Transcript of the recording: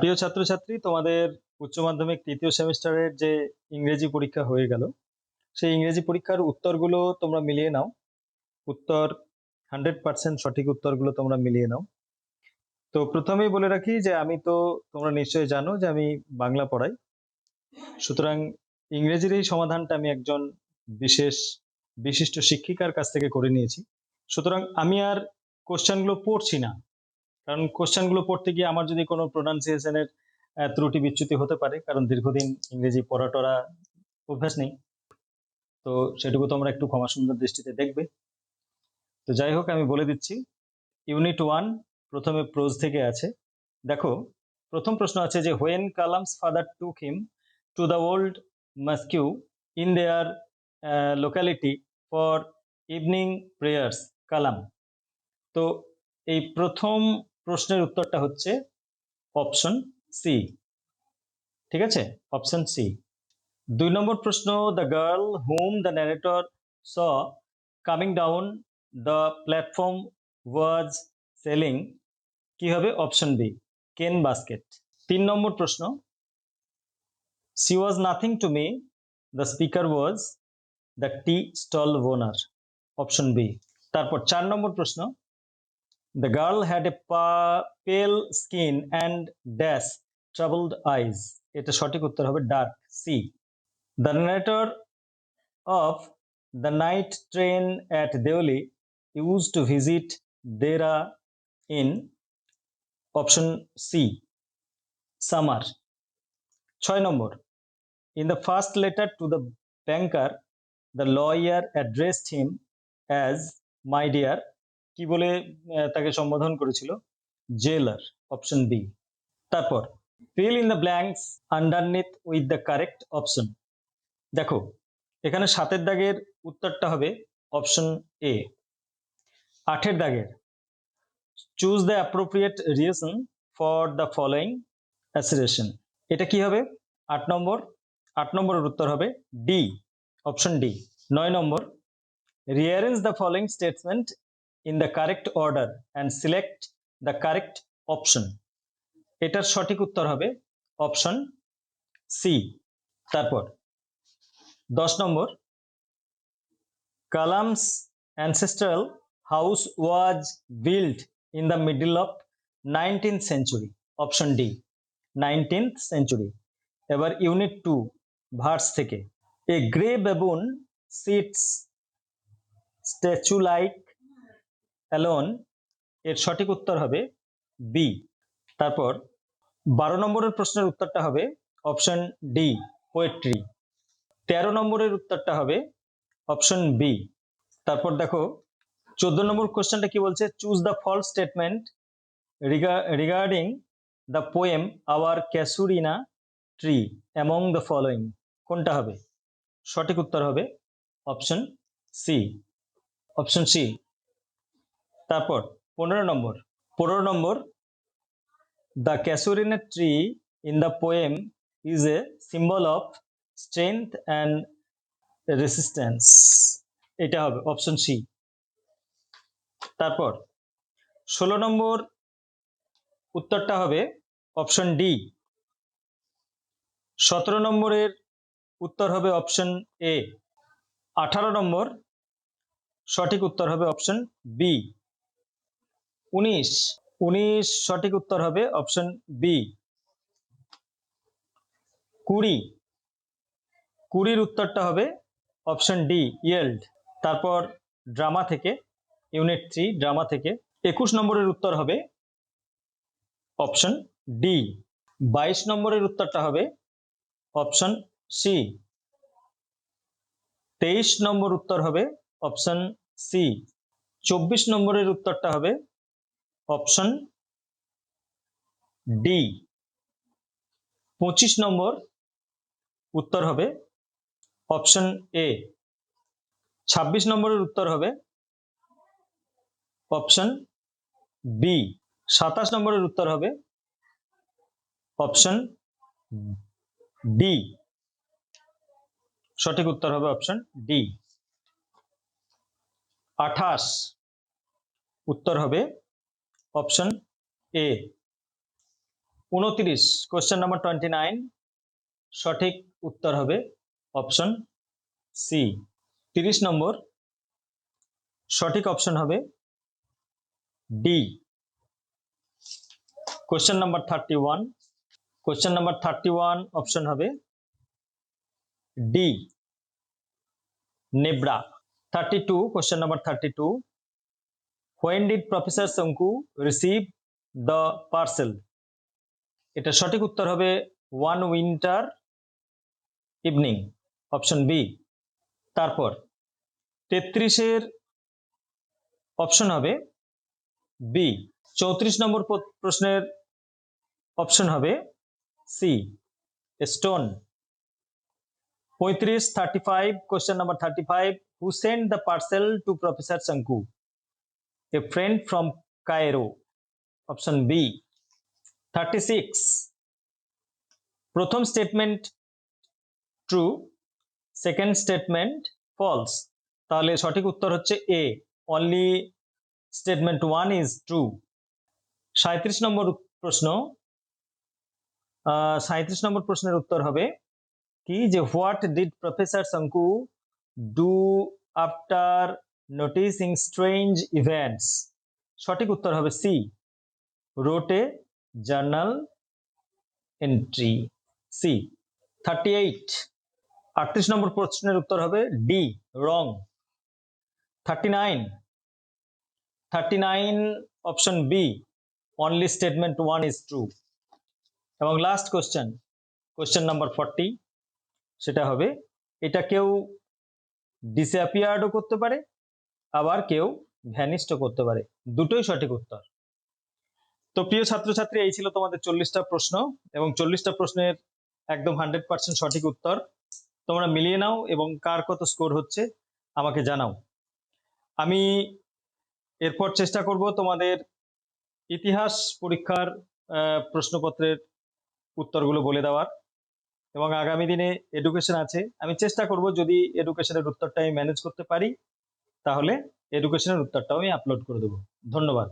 প্রিয় ছাত্রছাত্রী, তোমাদের উচ্চ মাধ্যমিক তৃতীয় সেমিস্টারের যে ইংরেজি পরীক্ষা হয়ে গেল, সেই ইংরেজি পরীক্ষার উত্তরগুলো তোমরা মিলিয়ে নাও। উত্তর হান্ড্রেড পার্সেন্ট সঠিক উত্তরগুলো তোমরা মিলিয়ে নাও। তো প্রথমেই বলে রাখি যে আমি তো, তোমরা নিশ্চয়ই জানো যে আমি বাংলা পড়াই। সুতরাং ইংরেজির এই সমাধানটা আমি একজন বিশেষ, বিশিষ্ট শিক্ষিকার কাছ থেকে করে নিয়েছি। সুতরাং আমি আর কোশ্চেনগুলো পড়ছি না। কারণ কোশ্চেনগুলো পড়তে গিয়ে আমার যদি কোনো প্রোনাউন্সিয়েশনের ত্রুটি বিচ্যুতি হতে পারে, কারণ দীর্ঘদিন ইংরেজি পড়া টড়া অভ্যাস নেই, তো সেটুকু তোমরা একটু ক্ষমা সুন্দর দৃষ্টিতে দেখবে। তো যাই হোক, আমি বলে দিচ্ছি ইউনিট ওয়ান প্রথমে প্রোজ থেকে আছে। দেখো, প্রথম প্রশ্ন আছে যে when Kalam's father took him to the old mosque in their locality for evening prayers Kalam তো এই প্রথম প্রশ্নের উত্তরটা হচ্ছে অপশন সি ঠিক আছে? অপশন সি দুই নম্বর প্রশ্ন the girl whom the narrator saw coming down the platform was selling কি হবে? অপশন বি কেন বাস্কেট তিন নম্বর প্রশ্ন she was nothing to me the speaker was the tea stall owner option B তারপর চার নম্বর প্রশ্ন The girl had a pa- pale skin and dash troubled eyes. এটা সঠিক উত্তর হবে dark sea the narrator of the night train at Deoli used to visit Dera in option C summer ছয় নম্বর in the first letter to the banker the lawyer addressed him as my dear কি বলে তাকে সম্বোধন করেছিল? Jailer option B তারপর fill in the blanks underneath with the correct option দেখো, এখানে সাতের দাগের উত্তরটা হবে অপশন এ আঠের দাগের choose the appropriate reason for the following assertion এটা কি হবে? আট নম্বর, আট নম্বরের উত্তর হবে ডি অপশন ডি নয় নম্বর rearrange the following statement in the correct order and select the correct option এটার সঠিক উত্তর হবে অপশন সি তারপর দশ নম্বর Kalam's ancestral house was build in the middle of nineteenth century option D nineteenth century এবার unit two verse থেকে। A grey baboon sits statue like alone এর সঠিক উত্তর হবে বি তারপর বারো নম্বরের প্রশ্নের উত্তরটা হবে অপশন ডি পোয়েট্রি তেরো নম্বরের উত্তরটা হবে অপশন বি তারপর দেখো, চোদ্দ নম্বর কোশ্চেনটা কি বলছে? Choose the fall statement regarding the poem our casuarina tree among the following কোনটা হবে? সঠিক উত্তর হবে অপশন সি অপশন সি তারপর পনেরো নম্বর। পনেরো নম্বর the casuarina tree in the poem is a symbol of strength and resistance এটা হবে অপশন সি তারপর, ষোলো নম্বর, উত্তরটা হবে অপশন ডি সতেরো নম্বরের উত্তর হবে অপশন এ আঠারো নম্বর, সঠিক উত্তর হবে অপশন বি উনিশ। উনিশ সঠিক উত্তর হবে অপশন বি কুড়ি। কুড়ির উত্তরটা হবে অপশন ডি ইয়েল্ড তারপর ড্রামা থেকে ইউনিট থ্রি ড্রামা থেকে। একুশ নম্বরের উত্তর হবে অপশন ডি বাইশ নম্বরের উত্তরটা হবে অপশন সি তেইশ নম্বর উত্তর হবে অপশন সি চব্বিশ নম্বরের উত্তরটা হবে অপশন ডি। পঁচিশ নম্বর উত্তর হবে অপশন এ। ছাব্বিশ নম্বরের উত্তর হবে অপশন বি। সাতাশ নম্বরের উত্তর হবে অপশন ডি। সঠিক উত্তর হবে অপশন ডি। আঠাশ উত্তর হবে অপশন এ উনত্রিশ কোশ্চেন নাম্বার টোয়েন্টি নাইন সঠিক উত্তর হবে অপশন সি তিরিশ নম্বর, সঠিক অপশন হবে D question number thirty one question number thirty one option হবে D নেব্রা thirty two question number thirty two when did professor Shonku receive the parcel এটা সঠিক উত্তর হবে one winter evening option B তারপর, তেত্রিশের অপশন হবে B চৌত্রিশ নম্বর প্রশ্নের অপশন হবে সি স্টোন পঁয়ত্রিশ thirty five question number thirty five who send the parcel to professor Shonku friend from Cairo option B thirty six প্রথম statement true second statement false তাহলে সঠিক উত্তর হচ্ছে A only statement one is true সাঁত্রিশ নম্বর প্রশ্ন। সাঁত্রিশ নম্বর প্রশ্নের উত্তর হবে কি যে what did professor Shonku do after noticing strange events সঠিক উত্তর হবে C wrote journal entry C thirty eight আটত্রিশ নম্বর প্রশ্নের উত্তর হবে D wrong thirty nine thirty nine option B only statement one is true এবং last question question number forty সেটা হবে, এটা কেউ ডিসঅ্যাপিয়ার্ডও করতে পারে আবার কেউ ভ্যানিস্টও করতে পারে। দুটোই সঠিক উত্তর। তো প্রিয় ছাত্রছাত্রী, এই ছিল তোমাদের চল্লিশটা প্রশ্ন এবং চল্লিশটা প্রশ্নের একদম হান্ড্রেড পার্সেন্ট সঠিক উত্তর। তোমরা মিলিয়ে নাও এবং কার কত স্কোর হচ্ছে আমাকে জানাও। আমি এরপর চেষ্টা করব তোমাদের ইতিহাস পরীক্ষার প্রশ্নপত্রের উত্তরগুলো বলে দেওয়ার এবং আগামী দিনে এডুকেশন আছে। আমি চেষ্টা করব যদি এডুকেশনের উত্তরটা আমি ম্যানেজ করতে পারি। তাহলে এডুকেশনের উত্তরটাও আমি আপলোড করে দেবো। ধন্যবাদ।